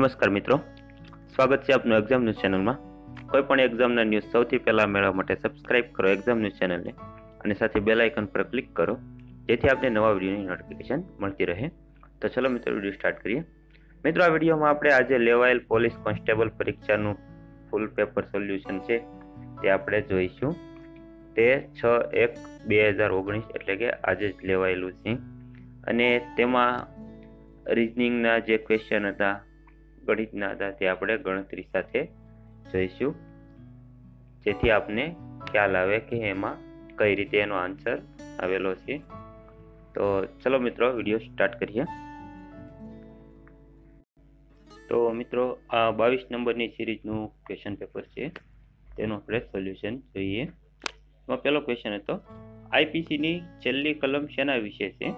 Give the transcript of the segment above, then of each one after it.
નમસ્કાર મિત્રો. સ્વાગત છે આપનું એક્ઝામ ન્યૂઝ ચેનલમાં કોઈ પણ એક્ઝામના ન્યૂઝ સૌથી પહેલાં મેળવવા માટે સબસ્ક્રાઇબ કરો એક્ઝામ ન્યૂઝ ચેનલને અને સાથે બેલ આઇકન પર ક્લિક કરો, જેથી આપને નવા વિડીયોની નોટિફિકેશન મળતી રહે. તો ચલો મિત્રો, વીડિયો સ્ટાર્ટ કરીએ. મિત્રો, આ વિડીયોમાં આપણે આજે લેવાયેલ પોલીસ કોન્સ્ટેબલ પરીક્ષાનું ફૂલ પેપર સોલ્યુશન છે. તે આપણે જોઈશું. તે છ એક બે હજાર ઓગણીસ એટલે કે આજે જ લેવાયેલું છે. અને તેમાં રિઝનિંગના જે ક્વેશ્ચન હતા ગણિતના તે આપણે ગણતરી સાથે જોઈશું. જેથી આપને ખ્યાલ આવે કે એમાં કઈ રીતે એનો આન્સર આવેલો છે. તો ચલો મિત્રો વીડિયો સ્ટાર્ટ કરીએ. તો મિત્રો, આ બાવીસ નંબરની સિરીઝનું ક્વેશ્ચન પેપર છે. તેનું આપણે સોલ્યુશન જોઈએ. એમાં પહેલો ક્વેશ્ચન હતો આઈપીસીની છેલ્લી કલમ શેના વિશે છે?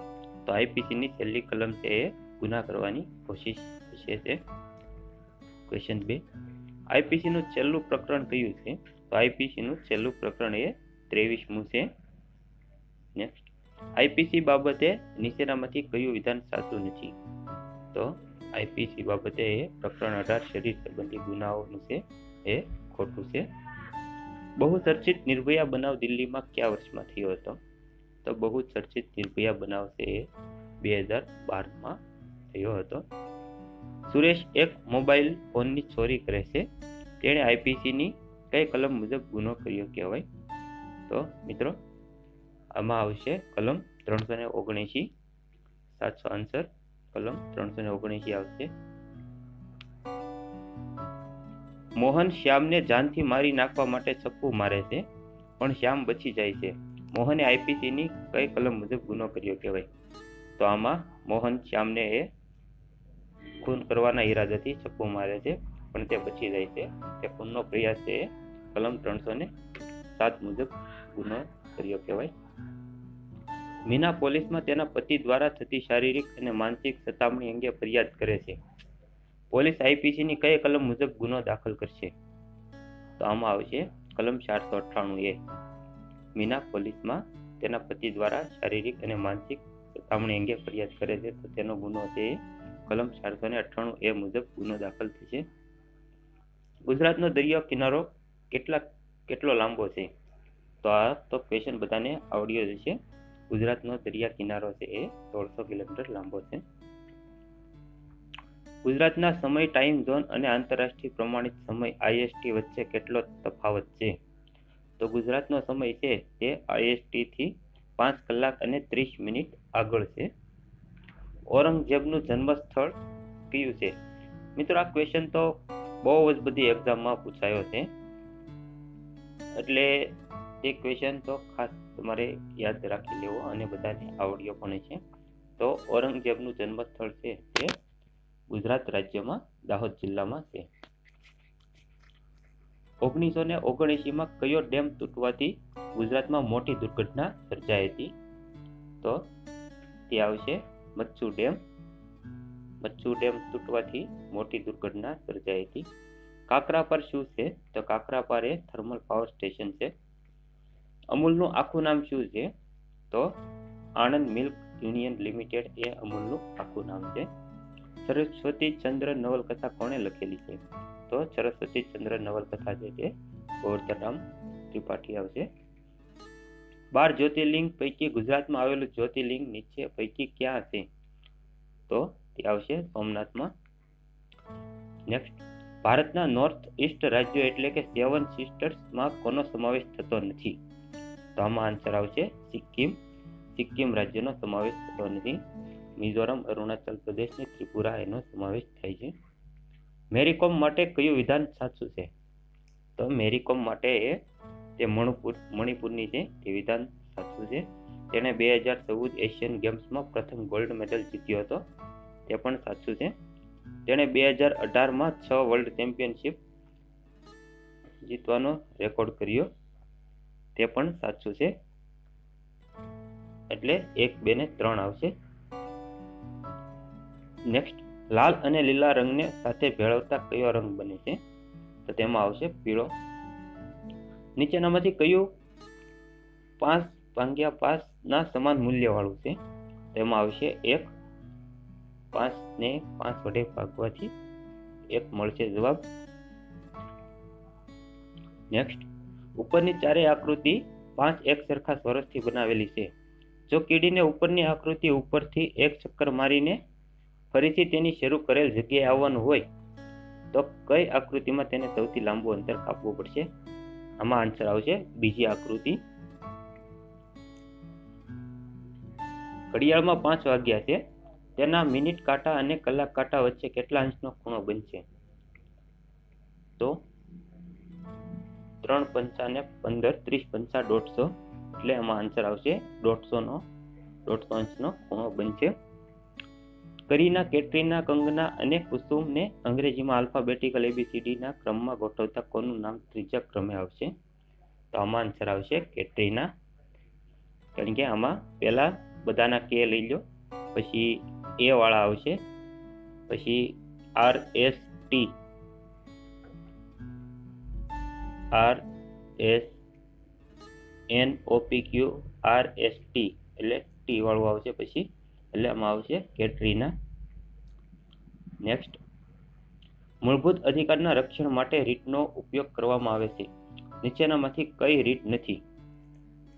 તો આઈપીસીની છેલ્લી કલમ છે એ ગુના કરવાની કોશિશ વિશે છે. ક્વેશ્ચન બે. આઈપીસીનું છેલ્લું પ્રકરણ કયું છે? તો આઈપીસીનું છેલ્લું પ્રકરણ એ ત્રેવીસમું છે. નેક્સ્ટ આઈપીસી બાબતે નીચેનામાંથી કયું વિધાન સાચું નથી? તો આઈપીસી બાબતે એ પ્રકરણ અઢાર શરીર સંબંધી ગુનાઓનું છે. એ ખોટું છે. બહુ ચર્ચિત નિર્ભયા બનાવ દિલ્હીમાં કયા વર્ષમાં થયો હતો? તો બહુ ચર્ચિત નિર્ભયા બનાવ છે એ બે હજાર બારમાં થયો હતો. સુરેશ એક મોબાઈલ ફોનની ચોરી કરે છે. તેણે આઈપીસીની કઈ કલમ મુજબ ગુનો કર્યો કહેવાય? તો મિત્રો, આમાં આવશે કલમ ત્રણસો ને ઓગણએંશી સાતસો આન્સર કલમ ત્રણસો ને ઓગણએંશી આવશે. મોહન શ્યામને જાનથી મારી નાખવા માટે છપ્પુ મારે છે, પણ શ્યામ બચી જાય છે. મોહને આઈપીસીની કઈ કલમ મુજબ ગુનો કર્યો કહેવાય? તો આમાં મોહન શ્યામને એ ખૂન કરવાના ઈરાદાથી ચપ્પુ મારે છે, પણ તે બચી જાય છે. તે ખૂનનો પ્રયાસ છે, કલમ ત્રણસો ને સાત મુજબ ગુનો કર્યો કહેવાય. મીના પોલીસમાં તેના પતિ દ્વારા થતી શારીરિક અને માનસિક સતામણી અંગે ફરિયાદ કરે છે. પોલીસ આઈપીસીની કઈ કલમ મુજબ ગુનો દાખલ કરશે? તો આમાં આવશે કલમ ચારસો અઠ્ઠાણું એ. મીના પોલીસમાં તેના પતિ દ્વારા શારીરિક અને માનસિક સતામણી અંગે ફરિયાદ કરે છે, તો તેનો ગુનો છે કલમ ચારસો ને અઠ્ઠાણું એ મુજબ ગુનો દાખલ થશે ગુજરાતનો દરિયો કિનારો કેટલા કેટલો લાંબો છે? તો આ તો ક્વેશ્ચન બધાને આવડ્યો જ છે ગુજરાતનો દરિયા કિનારો છે એ સોળસો કિલોમીટર લાંબો છે. ગુજરાતના સમય ટાઈમ ઝોન અને આંતરરાષ્ટ્રીય પ્રમાણિત સમય આઈએસટી વચ્ચે કેટલો તફાવત છે? તો ગુજરાતનો સમય છે તે આઈએસટીથી પાંચ કલાક અને ત્રીસ મિનિટ આગળ છે. ઔરંગઝેબનું જન્મસ્થળ કયું છે? મિત્રો, આ ક્વેશ્ચન તો બહુ જ બધી એક્ઝામમાં પૂછાયો છે. એટલે એ ક્વેશ્ચન તો ખાસ તમારે યાદ રાખી લેવો અને બધાને આવડ્યો પણ છે. તો ઔરંગઝેબનું જન્મસ્થળ છે તે ગુજરાત રાજ્યમાં દાહોદ જિલ્લામાં છે. ઓગણીસો ને ઓગણએંશીમાં કયો ડેમ તૂટવાથી ગુજરાતમાં મોટી દુર્ઘટના સર્જાઈ હતી? તો તે આવશે મચ્છુ ડેમ મચ્છુ ડેમ તૂટવાથી મોટી દુર્ઘટના સર્જાઈ હતી. કાકરાપાર શું છે? તો કાકરાપાર એ થર્મલ પાવર સ્ટેશન છે. અમૂલનું આખું નામ શું છે? તો આણંદ મિલ્ક યુનિયન લિમિટેડ એ અમૂલનું આખું નામ છે. સરસ્વતી ચંદ્ર નવલકથા કોણે લખેલી છે? તો સરસ્વતી ચંદ્ર નવલકથા છે તે ગોવર્ધનરામ ત્રિપાઠી આવશે. બાર જ્યોતિર્લિંગ પૈકી ગુજરાતમાં આવેલું જ્યોતિર્લિંગ નીચે પૈકી ક્યાં છે તો તે આવશે સોમનાથમાં. નેક્સ્ટ ભારતના નોર્થ ઇસ્ટ રાજ્યો એટલે કે સેવન સિસ્ટર્સમાં કોનો સમાવેશ થતો નથી? તો આમાં આન્સર આવશે સિક્કિમ. સિક્કિમ રાજ્યનો સમાવેશ થતો નથી. મિઝોરમ, અરુણાચલ પ્રદેશ ને ત્રિપુરા એનો સમાવેશ થાય છે. મેરીકોમ માટે કયું વિધાન સાચું છે? તો મેરીકોમ માટે એ તે મણિપુર મણિપુરની તે વિધાન સાચું છે. તેણે બે હજાર ચૌદ એશિયન ગેમ્સમાં પ્રથમ ગોલ્ડ મેડલ જીત્યો હતો. તે પણ સાચું છે. તેણે બે હજાર અઢારમાં છ વર્લ્ડ ચેમ્પિયનશિપ જીતવાનો રેકોર્ડ કર્યો. તે પણ સાચું છે. એટલે એક, બે ને ત્રણ આવશે. નેક્સ્ટ લાલ અને લીલા રંગને સાથે ભેળવતા કયો રંગ બને છે? તો તેમાં આવશે પીળો. નીચેનામાંથી કયું પાંચ ભાગ્યા પાંચ ના સમાન મૂલ્ય વાળું છે તેમાં આવશે એક, પાંચ ને પાંચ વડે ભાગવાથી એક મળશે જવાબ. નેક્સ્ટ ઉપરની ચારેય આકૃતિ પાંચ એક સરખા સ્વરસથી બનાવેલી છે. જો કીડીને ઉપરની આકૃતિ ઉપરથી એક ચક્કર મારીને ફરીથી તેની શરૂ કરેલ જગ્યાએ આવવાનું હોય, તો કઈ આકૃતિમાં તેને સૌથી લાંબુ અંતર કાપવું પડશે? આમાં આન્સર આવશે બીજી આકૃતિ. ઘડિયાળમાં પાંચ વાગ્યા છે. તેના મિનિટ કાંટા અને કલાક કાંટા વચ્ચે કેટલા અંશનો ખૂણો બનશે? તો ત્રણ પંચા ને પંદર, ત્રીસ પંચા દોઢસો. એટલે એમાં આન્સર આવશે દોઢસો નો દોઢસો અંશનો ખૂણો બનશે. કરીના, કેટરીના, કંગના અને કુસુમને અંગ્રેજીમાં આલ્ફાબેટિકલ એબીસીડીના ક્રમમાં ગોઠવતા કોનું નામ ત્રીજા ક્રમે આવશે? તો આમાં આન્સર આવશે કેટરીના. કારણ કે આમાં પહેલાં બધાના કે લઈ લો, પછી એ વાળા આવશે, પછી R S T. R S N O P Q R S T, એટલે ટી વાળું આવશે પછી, એટલે આમાં આવશે કેટરીના. નેક્સ્ટ મૂળભૂત અધિકારના રક્ષણ માટે રીટનો ઉપયોગ કરવામાં આવે છે. નીચેનામાંથી કઈ રીટ નથી.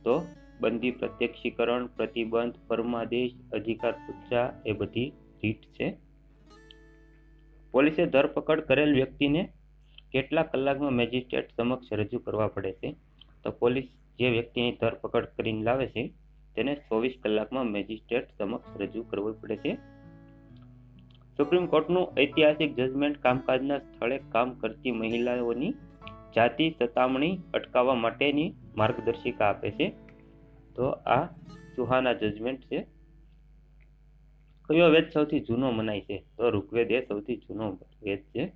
તો બંદી પ્રત્યક્ષીકરણ, પ્રતિબંધ, પરમાદેશ, અધિકાર પૂજા એ બધી રીત છે. પોલીસે ધરપકડ કરેલ વ્યક્તિને કેટલા કલાકમાં મેજિસ્ટ્રેટ સમક્ષ રજૂ કરવા પડે છે. તો પોલીસ જે વ્યક્તિની ધરપકડ કરીને લાવે છે, તેને ચોવીસ કલાકમાં મેજિસ્ટ્રેટ સમક્ષ રજૂ કરવું પડે છે. સુપ્રીમ કોર્ટનું ઐતિહાસિક જજમેન્ટ કામકાજના સ્થળે કામ કરતી મહિલાઓની જાતિ સતામણી અટકાવવા માટેની માર્ગદર્શિકા આપે છે. તો આ સુહાના જજમેન્ટ છે. કયો વેદ સૌથી જૂનો મનાય છે? તો ઋગ્વેદ એ સૌથી જૂનો વેદ છે.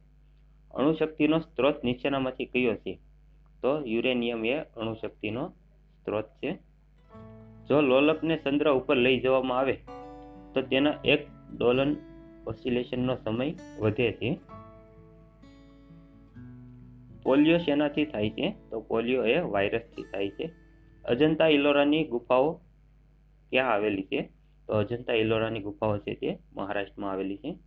અણુશક્તિનો સ્ત્રોત નીચેનામાંથી કયો છે? તો યુરેનિયમ એ અણુશક્તિનો સ્ત્રોત છે. જો લોલકને ચંદ્ર ઉપર લઈ જવામાં આવે, તો તેના એક ડોલન ઓસિલેશનનો સમય વધે છે. પોલિયો શેનાથી થાય છે? તો પોલિયો એ વાયરસથી થાય છે. અજંતા ઇલોરાની ગુફાઓ ક્યાં આવેલી છે? તો અજંતા ઇલોરાની ગુફાઓ છે તે મહારાષ્ટ્રમાં આવેલી છે.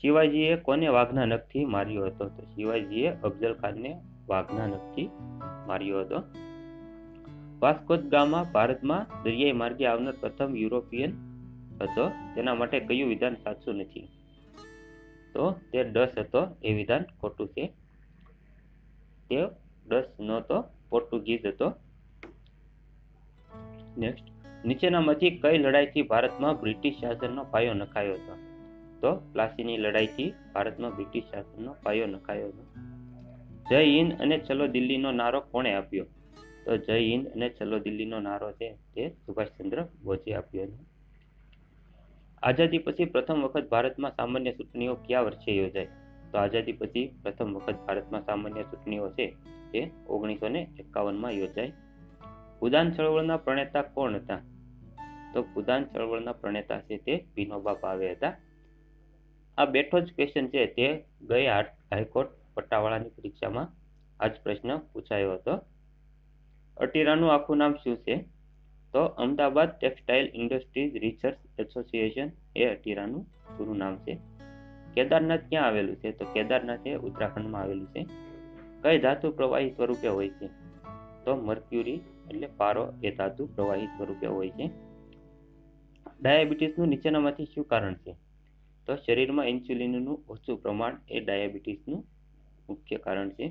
શિવાજીએ કોને વાઘના નખથી માર્યો હતો? તો શિવાજીએ અફઝલ ખાનને વાઘના નખથી માર્યો હતો. વાસ્કોદ ગામા ભારતમાં દરિયાઈ માર્ગે આવનાર પ્રથમ યુરોપિયન હતો. તેના માટે કયું વિધાન સાચું નથી? તો તે ડસ હતો. એ વિધાન ખોટું છે. તે ડસ નહોતો પોર્ટુગીઝ હતો. નેક્સ્ટ નીચેનામાંથી કઈ લડાઈથી ભારતમાં બ્રિટિશ શાસનનો પાયો નખાયો હતો? તો પ્લાસીની લડાઈથી ભારતમાં બ્રિટિશ શાસનનો પાયો નખાયો હતો. જય હિન્દ અને ચલો દિલ્હીનો નારો કોણે આપ્યો? તો જય હિન્દ અને ચલો દિલ્હીનો નારો છે તે સુભાષચંદ્ર બોઝે આપ્યો હતો. આઝાદી પછી પ્રથમ વખત ભારતમાં સામાન્ય ચૂંટણીઓ કયા વર્ષે યોજાય? તો આઝાદી પછી પ્રથમ વખત ભારતમાં સામાન્ય ચૂંટણીઓ છે તે ઓગણીસો ને એકાવનમાં યોજાય. ભૂદાન ચળવળના પ્રણેતા કોણ હતા? તો ભૂદાન ચળવળના પ્રણેતા છે તે વિનોબા ભાવે હતા. આ બેઠો જ ક્વેશ્ચન છે તે ગઈ હાઈકોર્ટ પટ્ટાવાળાની પરીક્ષામાં આ જ પ્રશ્ન પૂછાયો હતો. અટીરાનું આખું નામ શું છે? તો Ahmedabad textile industries research association એ અટીરાનું પૂરું નામ છે. કેદારનાથ ક્યાં આવેલું છે? તો કેદારનાથ એ ઉત્તરાખંડમાં આવેલું છે. કઈ ધાતુ પ્રવાહી સ્વરૂપે હોય છે? તો મર્ક્યુરી એટલે પારો એ ધાતુ પ્રવાહી સ્વરૂપે હોય છે. ડાયાબિટીસનું નીચેનામાંથી શું કારણ છે? તો શરીરમાં ઇન્સ્યુલિનનું ઓછું પ્રમાણ એ ડાયાબિટીસનું મુખ્ય કારણ છે.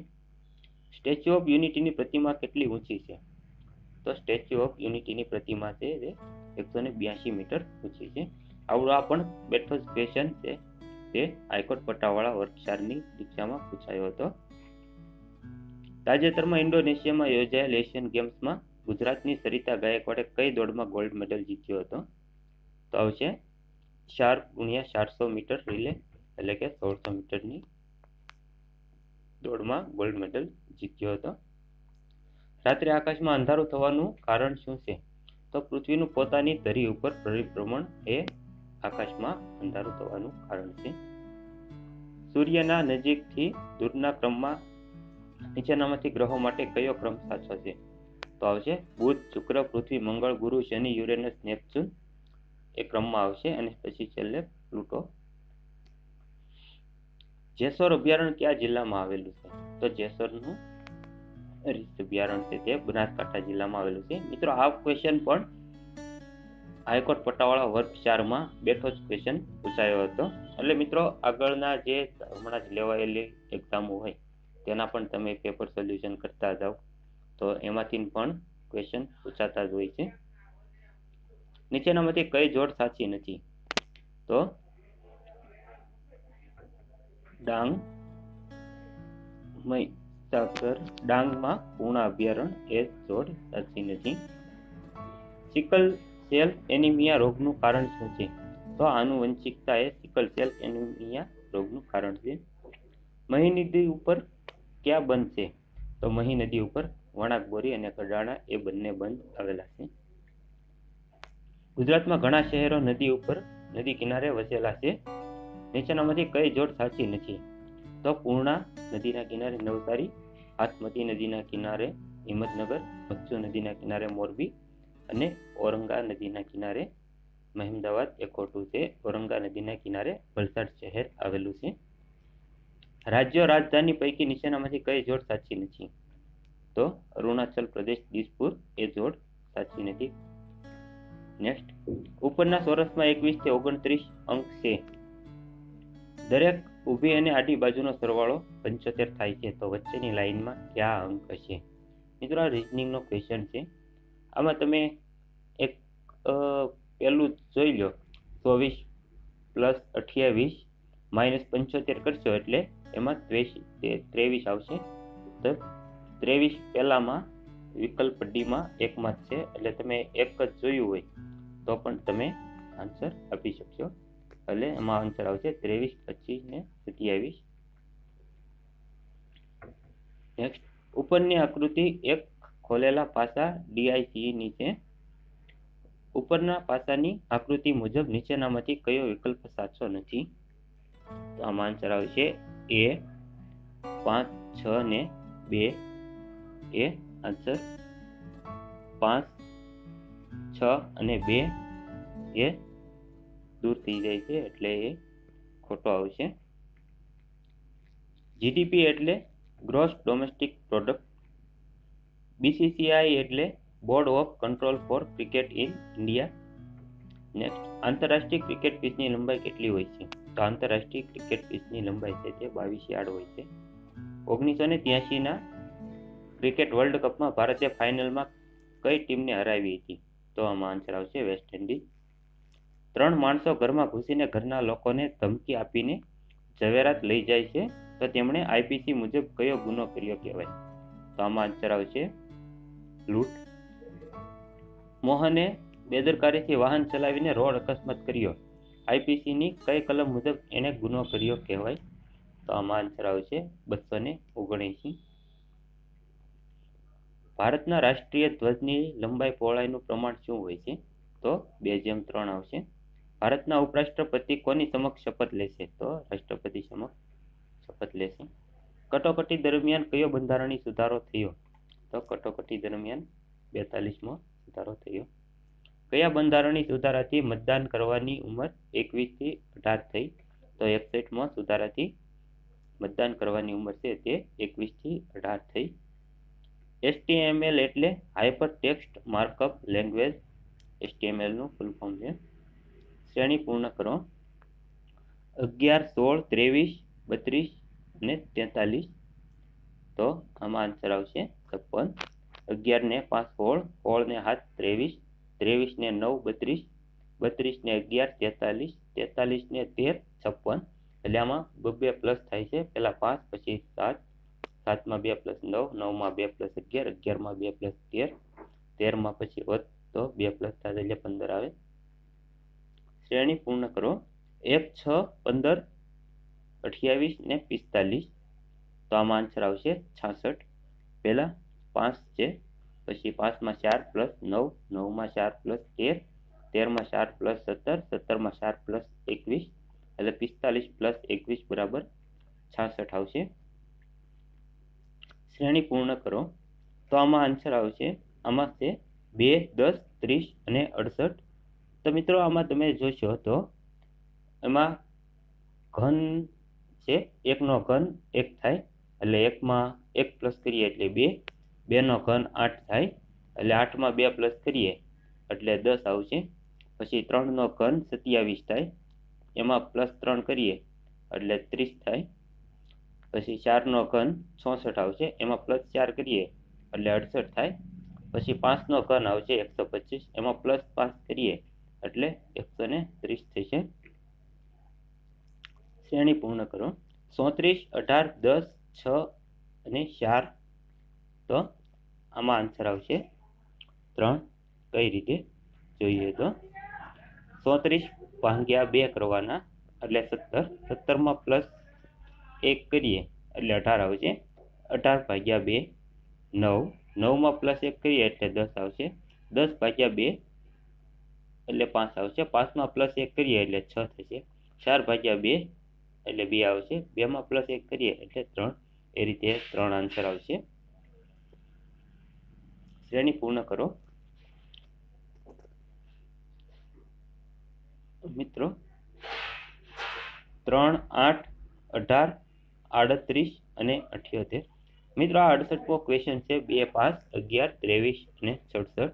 સ્ટેચ્યુ ઓફ યુનિટીની પ્રતિમા કેટલી ઊંચી છે? તો સ્ટેચ્યુ ઓફ યુનિટીની પ્રતિમા છે તે એકસો ને બ્યાસી મીટર ઊંચી છે. આવડો આ પણ બેઠો જ ક્વેશ્ચન છે તે હાઈકોર્ટ પટ્ટાવાળા વર્કશારની દીક્ષામાં પૂછાયો હતો. તાજેતરમાં ઇન્ડોનેશિયામાં યોજાયેલ એશિયન ગેમ્સમાં ગુજરાતની સરિતા ગાયકવાડે કઈ દોડમાં ગોલ્ડ મેડલ જીત્યો હતો? તો આવશે ચાર ગુણ્યા ચારસો મીટર રિલે એટલે કે સોળસો મીટરની દોડમાં ગોલ્ડ મેડલ જીત્યો હતો. રાત્રે આકાશમાં અંધારું થવાનું કારણ શું છે? તો પૃથ્વીનું પોતાની ધરી ઉપર પરિભ્રમણ એ આકાશમાં અંધારું થવાનું કારણ છે. સૂર્યના નજીકથી દૂરના ક્રમમાં નીચેનામાંથી ગ્રહો માટે કયો ક્રમ સાચો છે? તો આવશે બુધ, શુક્ર, પૃથ્વી, મંગળ, ગુરુ, શનિ, યુરેનસ, નેપચ્યુન એ ક્રમમાં આવશે અને પછી છેલ્લે પ્લુટો. જેસોર અભયારણ્ય કયા જિલ્લામાં આવેલું છે? તો જેસોરનું અભયારણ્ય છે તે બનાસકાંઠા જિલ્લામાં આવેલું છે. મિત્રો, આ ક્વેશ્ચન પણ હાઈકોર્ટ પટ્ટાવાળા વર્ગ ચારમાં બેઠો જ ક્વેશ્ચન પૂછાયો હતો. એટલે મિત્રો, આગળના જે હમણાં જ લેવાયેલી એક્ઝામો હોય, તેના પણ તમે પેપર સોલ્યુશન કરતા જાઓ. તો એમાંથી પણ ક્વેશ્ચન પૂછાતા જ હોય છે. નીચેનામાંથી કઈ જોડ સાચી નથી? તો ડાંગ મહીસાગર ડાંગમાં પૂર્ણ અભયારણ્ય, એ જોડ સાચી નથી સિકલ સેલ એનિમિયા રોગનું કારણ શું છે? તો આનુવંશિકતા એ સિકલ સેલ એનિમિયા રોગનું કારણ છે. મહી નદી ઉપર ક્યાં બંધ છે? તો મહી નદી ઉપર વણાકબોરી અને કડાણા એ બંને બંધ આવેલા છે. ગુજરાતમાં ઘણા શહેરો નદી ઉપર નદી કિનારે વસેલા છે. નીચેનામાંથી કઈ જોડ સાચી નથી? તો પૂર્ણા નદીના કિનારે નવસારી, હાથમતી નદીના કિનારે હિંમતનગર મચ્છુ નદીના કિનારે મોરબી અને ઔરંગા નદીના કિનારે મહેમદાવાદ એ ખોટું છે. ઔરંગા નદીના કિનારે વલસાડ શહેર આવેલું છે. રાજ્યો રાજધાની પૈકી નીચેનામાંથી કઈ જોડ સાચી નથી? તો અરુણાચલ પ્રદેશ, દિસપુર એ જોડ સાચી નથી. નેક્સ્ટ ઉપરના સોરસમાં એકવીસથી ઓગણત્રીસ અંક છે. દરેક ઊભી અને આડી બાજુનો સરવાળો પંચોતેર થાય છે તો વચ્ચેની લાઇનમાં કયા અંક હશે? મિત્રો, આ રિઝનિંગનો ક્વેશ્ચન છે. આમાં તમે એક પહેલું જોઈ લો. ચોવીસ પ્લસ અઠ્યાવીસ માઇનસ પંચોતેર કરશો એટલે એમાં ત્રેવીસ આવશે. તો ત્રેવીસ પહેલામાં વિકલ્પ ડીમાં એકમાં જ છે. એટલે તમે એક જ જોયું હોય તો પણ તમે આન્સર આપી શકશો. એટલે એમાં આન્સર આવશે ત્રેવીસ, પચીસ ને સત્યાવીસ. નેક્સ્ટ ઉપરની આકૃતિ એક ખોલેલા પાસા ડીઆઈસી ની છે ઉપરના પાસાની આકૃતિ મુજબ નીચેનામાંથી કયો વિકલ્પ સાચો નથી? તો આમાં આન્સર આવશે એ પાંચ, છ ને બે. એ આન્સર, પાંચ, છ અને બે એ દૂર થઈ જાય છે એટલે એ ખોટો આવશે. જીડીપી એટલે ગ્રોસ ડોમેસ્ટિક પ્રોડક્ટ બીસીસીઆઈ એટલે board of control for cricket in India next આંતરરાષ્ટ્રીય ક્રિકેટ પીચની લંબાઈ કેટલી હોય છે? તો આંતરરાષ્ટ્રીય ક્રિકેટ પીચની લંબાઈ છે તે બાવીસ યાર્ડ હોય છે. ઓગણીસો ને ત્યાસીના ક્રિકેટ વર્લ્ડ કપમાં ભારતે ફાઇનલમાં કઈ ટીમને હરાવી હતી? તો આમાં આન્સર આવશે વેસ્ટ ઇન્ડિઝ. ત્રણ માણસો ઘરમાં ઘૂસીને ઘરના લોકોને ધમકી આપીને ઝવેરાત લઈ જાય છે, તો તેમણે આઈપીસી મુજબ કયો ગુનો કર્યો કહેવાય? તો આમાં આન્સર આવશે, લૂંટ. મોહને બેદરકારીથી વાહન ચલાવીને રોડ અકસ્માત કર્યો. આઈપીસીની કઈ કલમ મુજબ એણે ગુનો કર્યો કહેવાય? તો આમાં આન્સર આવશે બસો ને ઓગણએંસી ભારતના રાષ્ટ્રીય ધ્વજની લંબાઈ પહોળાઈનું પ્રમાણ શું હોય છે? તો બે જેમ ત્રણ આવશે. ભારતના ઉપરાષ્ટ્રપતિ કોની સમક્ષ શપથ લેશે? તો રાષ્ટ્રપતિ સમક્ષ શપથ લેશે. કટોકટી દરમિયાન કયો બંધારણીય સુધારો થયો? તો કટોકટી દરમિયાન બેતાલીસમો સુધારો થયો. કયા બંધારણીય સુધારાથી મતદાન કરવાની ઉંમર એકવીસથી અઢાર થઈ? તો એકસઠમાં સુધારાથી મતદાન કરવાની ઉંમર છે તે એકવીસથી અઢાર થઈ. એસટીએમએલ એટલે હાઇપર ટેક્સ્ટ માર્કઅપ લેંગ્વેજ. એસટીએમએલનું ફૂલ ફોર્મ છે. શ્રેણી પૂર્ણ કરો. અગિયાર, સોળ, ત્રેવીસ, બત્રીસ અને તેતાલીસ. તો આમાં આન્સર આવશે છપ્પન. અગિયાર ને પાંચ, સોળ સોળ ને હાથ ત્રેવીસ. ત્રેવીસ ને નવ, બત્રીસ. બત્રીસ ને અગિયાર, તેતાલીસ. તેતાલીસ ને તેર, છપ્પન. એટલે આમાં બબ્બે પ્લસ થાય છે. પહેલાં પાંચ, પછી સાત. સાતમાં બે પ્લસ નવ નવમાં બે પ્લસ અગિયાર અગિયારમાં બે પ્લસ તેર. તેરમાં પછી વધ તો બે પ્લસ થાય એટલે પંદર આવે. શ્રેણી પૂર્ણ કરો. એક, છ, પંદર, અઠ્યાવીસ ને પિસ્તાલીસ. તો આમાં આન્સર આવશે છાસઠ. પહેલાં પાંચ છે, પછી પાંચમાં ચાર પ્લસ નવ નવમાં ચાર પ્લસ તેર તેરમાં ચાર પ્લસ સત્તર સત્તરમાં ચાર પ્લસ એકવીસ. એટલે પિસ્તાલીસ પ્લસ એકવીસ બરાબર છાસઠ આવશે. શ્રેણી પૂર્ણ કરો. તો આમાં આન્સર આવશે, આમાં છે બે, દસ, ત્રીસ અને અડસઠ. તો મિત્રો, આમાં તમે જોશો તો એમાં ઘન છે, એકનો ઘન એક થાય, એટલે એકમાં એક પ્લસ કરીએ એટલે બે, બેનો ઘન આઠ થાય, એટલે આઠમાં બે પ્લસ કરીએ એટલે દસ આવશે. પછી ત્રણનો ઘન સત્યાવીસ થાય, એમાં પ્લસ ત્રણ કરીએ એટલે ત્રીસ થાય. પછી ચારનો ઘન ચોસઠ આવશે, એમાં પ્લસ ચાર કરીએ એટલે અડસઠ થાય. પછી પાંચનો ઘન આવશે એકસો પચીસ, એમાં પ્લસ પાંચ કરીએ એટલે એકસો ને ત્રીસ થશે શ્રેણી પૂર્ણ કરો. સોત્રીસ, અઢાર, દસ, છ અને ચાર. તો આમાં આન્સર આવશે ત્રણ. કઈ રીતે? જોઈએ તો. સોત્રીસ ભાગ્યા બે કરવાના, એટલે સત્તર. સત્તરમાં પ્લસ એક કરીએ, એટલે અઢાર આવશે. અઢાર ભાગ્યા બે, નવ. નવમાં પ્લસ એક કરીએ, એટલે દસ આવશે. દસ ભાગ્યા બે એટલે પાંચ આવશે. પાંચમાં પ્લસ એક કરીએ એટલે છ થશે. ચાર ભાગ્યા બે એટલે બે આવશે. બેમાં પ્લસ એક કરીએ એટલે ત્રણ. એ રીતે ત્રણ આન્સર આવશે. શ્રેણી પૂર્ણ કરો. મિત્રો, ત્રણ, આઠ, અઢાર, આડત્રીસ અને અઠ્યોતેર. મિત્રો, આ અડસઠમો ક્વેશ્ચન છે. બે પાંચ અગિયાર, ત્રેવીસ અને સડસઠ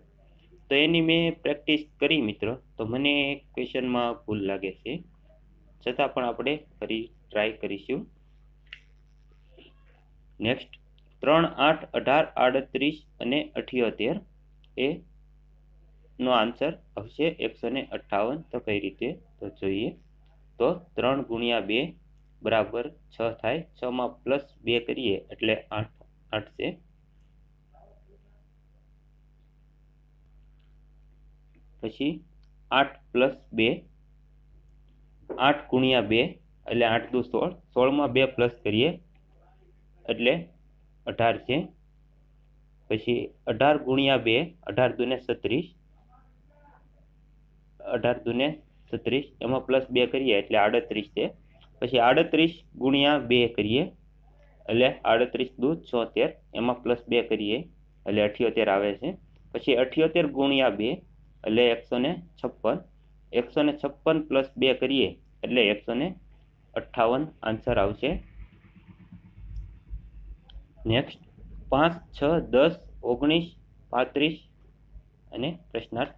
તો એની મેં પ્રેક્ટિસ કરી મિત્રો. તો મને ક્વેશ્ચનમાં ભૂલ લાગે છે. છતાં પણ આપણે ફરી ટ્રાય કરીશું. નેક્સ્ટ ત્રણ આઠ અઢાર આડત્રીસ અને અઠ્યોતેર એ નો આન્સર આવશે એકસો ને અઠ્ઠાવન. તો કઈ રીતે? તો જોઈએ. તો ત્રણ ગુણ્યા બે બરાબર છ થાય. છમાં પ્લસ બે કરીએ એટલે આઠ આઠ છે. પછી આઠ પ્લસ બે, આઠ ગુણ્યા બે, એટલે આઠ દુ સોળ. સોળમાં બે પ્લસ કરીએ, એટલે અઢાર છે. પછી અઢાર ગુણ્યા બે, અઢાર દુને સત્રીસ અઢાર દુને સત્રીસ એમાં પ્લસ બે કરીએ, એટલે આડત્રીસ છે. પછી આડત્રીસ ગુણ્યા બે કરીએ, એટલે આડત્રીસ દુ છોતેર, એમાં પ્લસ બે કરીએ, એટલે અઠ્યોતેર આવે છે. પછી અઠ્યોતેર ગુણ્યા બે એટલે એકસો ને છપ્પન. એકસો ને છપ્પન પ્લસ બે કરીએ એટલે એકસો ને અઠ્ઠાવન આન્સર આવશે. નેક્સ્ટ પાંચ, છ, દસ, ઓગણીસ, પાંત્રીસ અને પ્રશ્નાર્થ.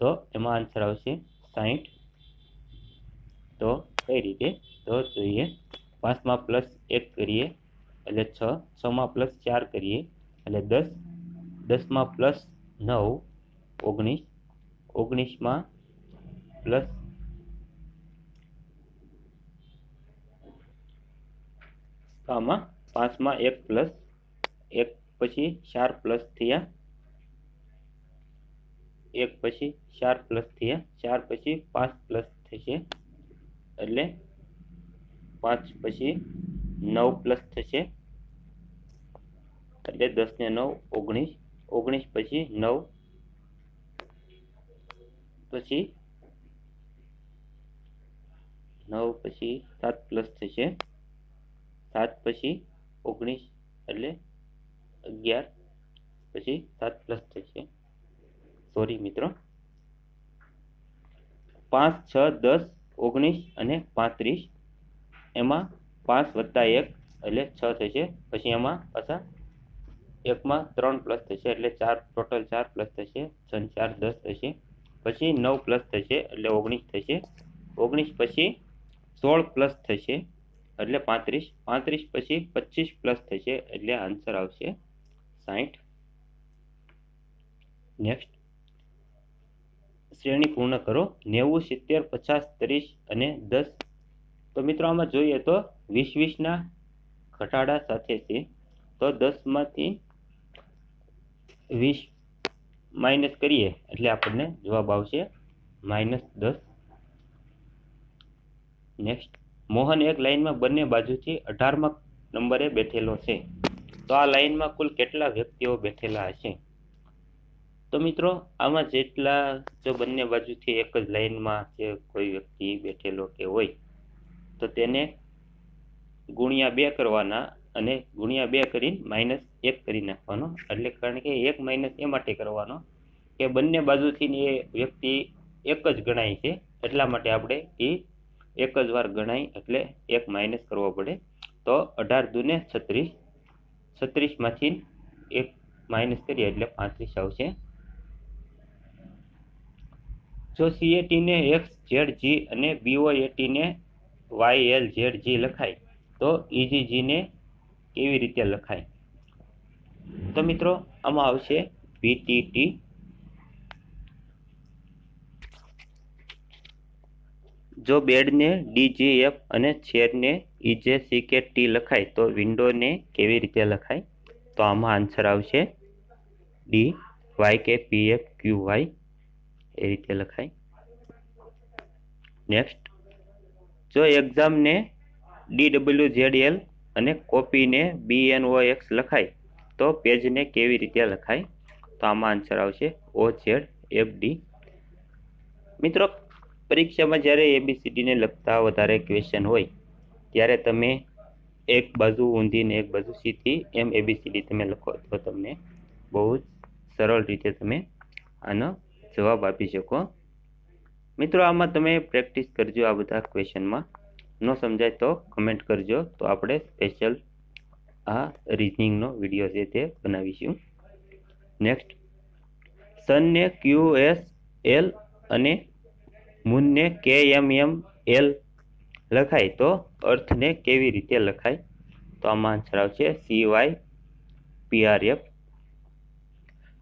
તો એમાં આન્સર આવશે સાહીઠ તો કઈ રીતે તો જોઈએ. પાંચમાં પ્લસ એક કરીએ એટલે છ. છમાં પ્લસ ચાર કરીએ એટલે દસ. દસમાં પ્લસ નવ. ઓગણીસ, ઓગણીસમાં પ્લસ આમાં પાંચમાં એક પ્લસ, એક પછી ચાર પ્લસ થયા, એક પછી ચાર પ્લસ થયા, ચાર પછી પાંચ પ્લસ થશે, એટલે પાંચ પછી નવ પ્લસ થશે, એટલે દસ ને નવ, ઓગણીસ ઓગણીસ પછી નવ પછી નવ પછી સાત પ્લસ થશે. સાત પછી ઓગણીસ એટલે અગિયાર પછી સાત પ્લસ થશે. સોરી મિત્રો. પાંચ, છ, દસ, ઓગણીસ અને પાંત્રીસ. એમાં પાંચ વત્તા એક એટલે છ થશે. પછી એમાં પાછા એકમાં ત્રણ પ્લસ થશે એટલે ચાર ટોટલ ચાર પ્લસ થશે. છ ચાર, દસ થશે. પછી નવ પ્લસ થશે એટલે ઓગણીસ થશે. ઓગણીસ પછી સોળ પ્લસ થશે એટલે પાંત્રીસ. પાંત્રીસ પછી પચીસ પ્લસ થશે એટલે આન્સર આવશે સાઠ નેક્સ્ટ. શ્રેણી પૂર્ણ કરો. નેવું, સિત્તેર, પચાસ, ત્રીસ અને દસ. તો મિત્રો આમાં જોઈએ તો વીસ વીસના ઘટાડા સાથે છે. તો દસમાંથી વીસ માઇનસ કરીએ એટલે આપણને જવાબ આવશે માઇનસ દસ. નેક્સ્ટ મોહન એક લાઇનમાં બંને બાજુથી અઢારમાં નંબરે બેઠેલો છે. તો આ લાઇનમાં કુલ કેટલા વ્યક્તિઓ બેઠેલા હશે? તો મિત્રો, આમાં જેટલા જો બંને બાજુથી એક જ લાઇનમાં જે કોઈ વ્યક્તિ બેઠેલો કે હોય, તો તેને ગુણ્યા બે કરવાના અને ગુણ્યા બે કરીને માઇનસ એક કરી નાખવાનો. એટલે કારણ કે એક માઇનસ એ માટે કરવાનો કે બંને બાજુથી એ વ્યક્તિ એક જ ગણાય છે. એટલા માટે આપણે એ એક જ વાર ગણાય એટલે એક માઇનસ કરવો પડે. તો અઢાર દુને છત્રીસ છત્રીસમાંથી એક માઇનસ કરીએ એટલે પાંત્રીસ આવશે. જો સીએટીને એક્સ ઝેડ જી અને બીઓએટીને વાય એલ ઝેડ જી લખાય, તો ઇજીજીને કેવી રીતે લખાય. તો મિત્રો, આમાં આવશે વીટીટી જો બેડને ડીજીએફ અને ચેરને ઇજે સીકે ટી લખાય, તો વિન્ડોને કેવી રીતે લખાય? તો આમાં આન્સર આવશે ડી વાય કે પી ક્યુ વાય એ રીતે લખાય. નેક્સ્ટ, જો એક્ઝામને ડી ડબલ્યુ ઝેડ એલ અને કોપીને બી એન ઓ એક્સ લખાય, તો પેજને કેવી રીતે લખાય? તો આમાં આન્સર આવશે ઓ ઝેડ એફ ડી મિત્રો, પરીક્ષામાં જ્યારે એબીસીડીને લગતા વધારે ક્વેશ્ચન હોય, ત્યારે તમે એક બાજુ ઊંધીને એક બાજુ સીધી એમ એબીસીડી તમે લખો, તો તમને બહુ જ સરળ રીતે તમે આનો જવાબ આપી શકો. મિત્રો, આમાં તમે પ્રેક્ટિસ કરજો આ બધા ક્વેશ્ચનમાં ન સમજાય તો કમેન્ટ કરજો. તો આપણે સ્પેશિયલ આ રીઝનિંગનો વીડિયો છે તે બનાવીશું. નેક્સ્ટ સનને ક્યુ એસ એલ અને મૂનને કે એમ એમ એલ લખાય તો અર્થને કેવી રીતે લખાય? તો આમાં આન્સર આવશે સી વાય પીઆરએફ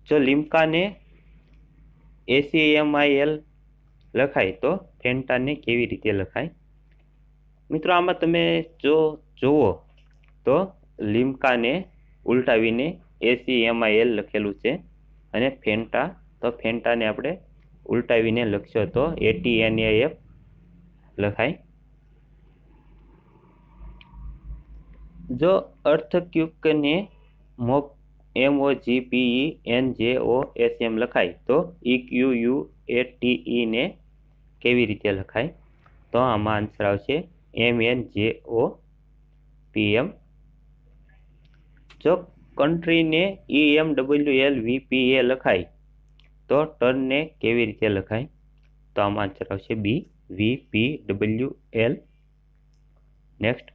જો લિમ્કાને એસીએમઆઈએલ લખાય તો ફેન્ટાને કેવી રીતે લખાય? મિત્રો, આમાં તમે જો જુઓ, તો લિમ્કાને ઉલટાવીને એસી એમઆઈએલ લખેલું છે અને ફેન્ટા, તો ફેન્ટાને આપણે ઉલટાવીને લખશો તો એટીએનએએફ લખાય. જો અર્થક્યુકને મોક એમ ઓ જી પી એન જે ઓ એસ એમ લખાય, તો ઈ યુ એ ટી ને કેવી રીતે લખાય? તો આમાં આન્સર આવશે એમ એન જે ઓ પી એમ જો કન્ટ્રીને E M W L V P A લખાય, તો ટર્નને કેવી રીતે લખાય? તો આમાં આન્સર આવશે B V P W L next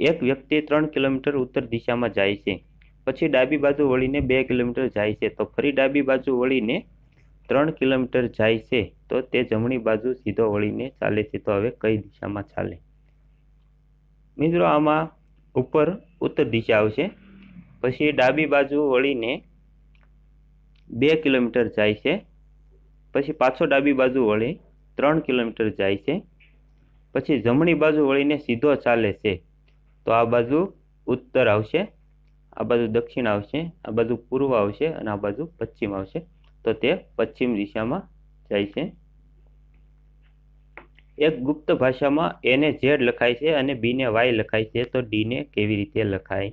એક વ્યક્તિ ત્રણ કિલોમીટર ઉત્તર દિશામાં જાય છે. પછી ડાબી બાજુ વળીને બે કિલોમીટર જાય છે. તો ફરી ડાબી બાજુ વળીને ત્રણ કિલોમીટર જાય છે. તો તે જમણી બાજુ સીધો વળીને ચાલે છે. તો હવે કઈ દિશામાં ચાલે? મિત્રો, આમાં ઉપર ઉત્તર દિશા આવશે. પછી ડાબી બાજુ વળીને બે કિલોમીટર જાય છે. પછી પાછો ડાબી બાજુ વળી ત્રણ કિલોમીટર જાય છે. પછી જમણી બાજુ વળીને સીધો ચાલે છે. તો આ બાજુ ઉત્તર આવશે, આ બાજુ દક્ષિણ આવશે, આ બાજુ પૂર્વ આવશે અને આ બાજુ પશ્ચિમ આવશે. તો તે પશ્ચિમ દિશામાં જાય છે. એક ગુપ્ત ભાષામાં એને ઝેડ લખાય છે અને બીને વાય લખાય છે. તો ડીને કેવી રીતે લખાય?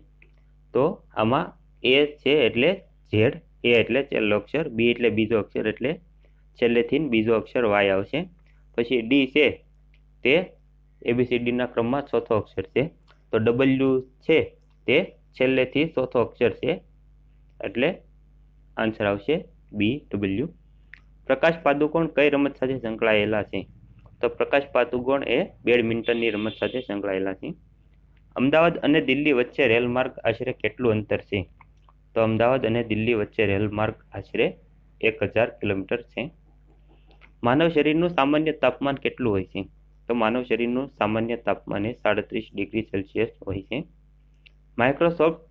તો આમાં એ છે એટલે ઝેડ, એ એટલે છેલ્લો અક્ષર, બી એટલે બીજો અક્ષર એટલે છેલ્લેથી બીજો અક્ષર વાય આવશે. પછી ડી છે તે એબીસીડીના ક્રમમાં ચોથો અક્ષર છે. તો ડબલ્યુ છે તે છેલ્લેથી ચોથો અક્ષર છે. એટલે આન્સર આવશે બી ડબલ્યુ. પ્રકાશ પાદુકોણ કઈ રમત સાથે સંકળાયેલા છે? તો પ્રકાશ પાતુગોણ એ બેડમિન્ટનની રમત સાથે સંકળાયેલા છે. અમદાવાદ અને દિલ્હી વચ્ચે રેલ માર્ગ આશરે કેટલું અંતર છે? તો અમદાવાદ અને દિલ્હી વચ્ચે રેલ માર્ગ આશરે એક હજાર કિલોમીટર છે. માનવ શરીરનું સામાન્ય તાપમાન કેટલું હોય છે? તો માનવ શરીરનું સામાન્ય તાપમાન એ સાડત્રીસ ડિગ્રી સેલ્સિયસ હોય છે. માઇક્રોસોફ્ટ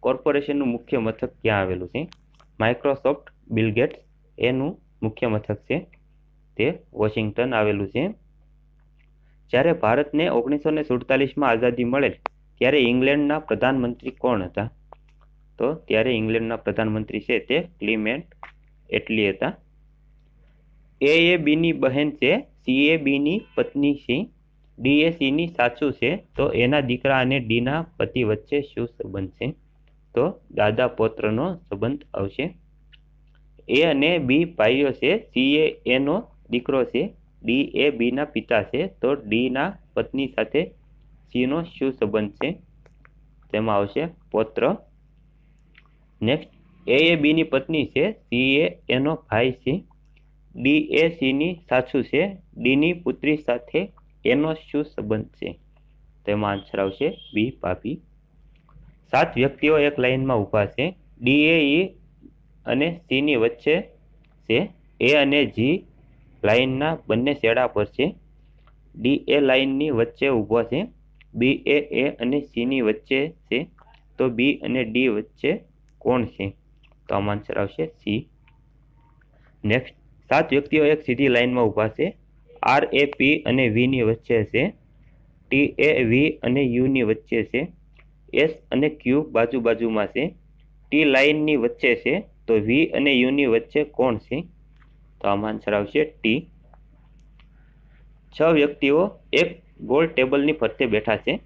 કોર્પોરેશનનું મુખ્ય મથક ક્યાં આવેલું છે? માઇક્રોસોફ્ટ બિલગેટ્સ એનું મુખ્ય મથક છે. તે વોશિંગ્ટન આવેલું છે. જ્યારે ભારતને ઓગણીસો ને સુડતાલીસમાં આઝાદી મળેલ, ત્યારે ઇંગ્લેન્ડના પ્રધાનમંત્રી કોણ હતા? તો ત્યારે ઇંગ્લેન્ડના પ્રધાનમંત્રી છે તે ક્લિમેન્ટ એટલી હતા. એ એ બીની બહેન છે, સી એ બીની પત્ની છે, ડી એ સીની સાચું છે, તો એના દીકરા અને ડીના પતિ વચ્ચે શું સંબંધ છે? તો દાદા પૌત્રનો સંબંધ આવશે. એ અને બી ભાઈઓ છે, સી એ એનો દીકરો છે. ડી એ બીના પિતા છે. તો ડીના પત્ની સાથે સીનો શું સંબંધ છે? તેમાં આવશે પૌત્ર. નેક્સ્ટ એ એ બીની પત્ની છે. સી એ એનો ભાઈ છે. ડી એ સીની સાચું છે. ડીની પુત્રી સાથે એનો શું સંબંધ છે? તેમાં આન્સર આવશે બી ભાભી. સાત વ્યક્તિઓ એક લાઇનમાં ઊભા છે. ડી એ ઈ અને સી ની વચ્ચે છે. એ અને જી લાઇનના બંને છેડા પર છે. ડી એ લાઇનની વચ્ચે ઊભો છે. બી એ એ અને સીની વચ્ચે છે. તો બી અને ડી વચ્ચે કોણ છે? તો આમાં આન્સર આવશે સી. નેક્સ્ટ, સાત વ્યક્તિઓ એક સીધી લાઇનમાં ઊભા છે. આર એ પી અને વીની વચ્ચે છે. ટી એ વી અને યુની વચ્ચે છે. એસ અને ક્યુ બાજુ બાજુમાં છે. ટી લાઇનની વચ્ચે છે. તો વી અને યુની વચ્ચે કોણ છે? તો આમાં આન્સર આવશે ટી. છ વ્યક્તિઓ એક ગોળ ટેબલની ફરતે બેઠા છે.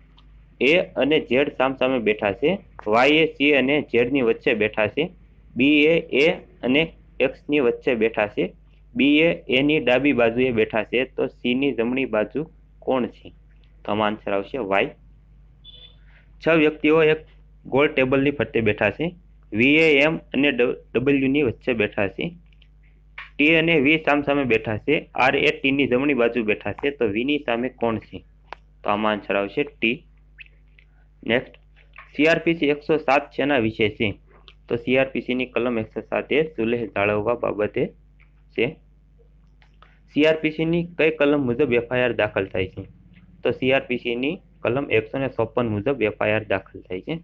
એ અને ઝેડ સામસામે બેઠા છે. વાય એ, સી અને ઝેડની વચ્ચે બેઠા છે. બી એ એ અને એક્સની વચ્ચે બેઠા છે. બી એ, એની ડાબી બાજુએ બેઠા છે. તો સી ની જમણી બાજુ કોણ છે? તો આમાં આન્સર આવશે વાય. છ વ્યક્તિઓ એક ગોળ ટેબલની ફરતે બેઠા છે. વી એ, એમ અને ડબલ્યુ ની વચ્ચે બેઠા છે. ટી અને વી સામસામે બેઠા છે. આર એ ટીની જમણી બાજુ બેઠા છે. તો વીની સામે કોણ છે? તો આમાં આન્સર આવશે ટી નેક્સ્ટ સીઆરપીસી એકસો સાત શેના વિશે છે. તો સીઆરપીસીની કલમ એકસો સાત સુલેહ જાળવવા બાબતે છે. સીઆરપીસીની કઈ કલમ મુજબ એફઆઈઆર દાખલ થાય છે? તો સીઆરપીસીની કલમ એકસો ને ચોપન મુજબ એફઆઈઆર દાખલ થાય છે.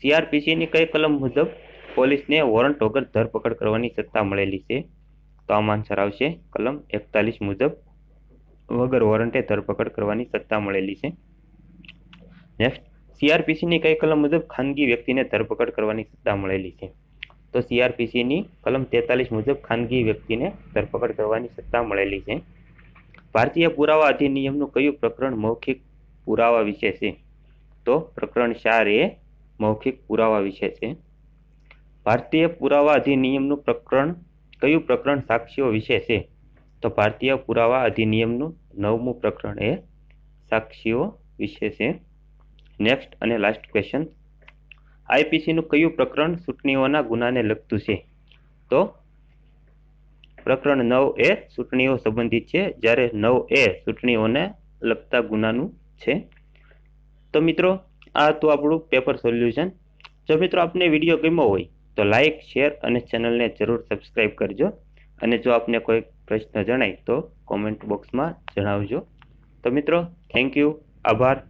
સીઆરપીસીની કઈ કલમ મુજબ પોલીસને વોરંટ વગર ધરપકડ કરવાની સત્તા મળેલી છે? તો આમાં કલમ એકતાલીસ મુજબ વગર વોરંટે ધરપકડ કરવાની સત્તા મળેલી છે. નેક્સ્ટ સીઆરપીસીની કઈ કલમ મુજબ ખાનગી વ્યક્તિને ધરપકડ કરવાની સત્તા મળેલી છે? તો સીઆરપીસીની કલમ તેતાલીસ મુજબ ખાનગી વ્યક્તિને ધરપકડ કરવાની સત્તા મળેલી છે. ભારતીય પુરાવા અધિનિયમનું કયું પ્રકરણ મૌખિક પુરાવા વિશે છે? તો પ્રકરણ ચાર એ મૌખિક પુરાવા વિશે છે. ભારતીય પુરાવા અધિનિયમનું પ્રકરણ કયું પ્રકરણ સાક્ષીઓ વિશે છે? તો ભારતીય પુરાવા અધિનિયમનું નવમું પ્રકરણ એ સાક્ષીઓ વિશે છે. નેક્સ્ટ અને લાસ્ટ ક્વેશ્ચન આઈપીસીનું કયું પ્રકરણ ચૂંટણીઓના ગુનાને લગતું છે? તો પ્રકરણ નવ એ ચૂંટણીઓ સંબંધિત છે, જ્યારે નવ એ ચૂંટણીઓને લગતા ગુનાનું છે. તો મિત્રો, આ હતું આપણું પેપર સોલ્યુશન જો મિત્રો આપને વીડિયો ગમ્યો હોય તો લાઇક શેર અને ચેનલને જરૂર સબસ્ક્રાઈબ કરજો. અને જો આપને કોઈ પ્રશ્ન જણાય તો કોમેન્ટ બોક્સમાં જણાવજો. તો મિત્રો થેન્ક યુ આભાર.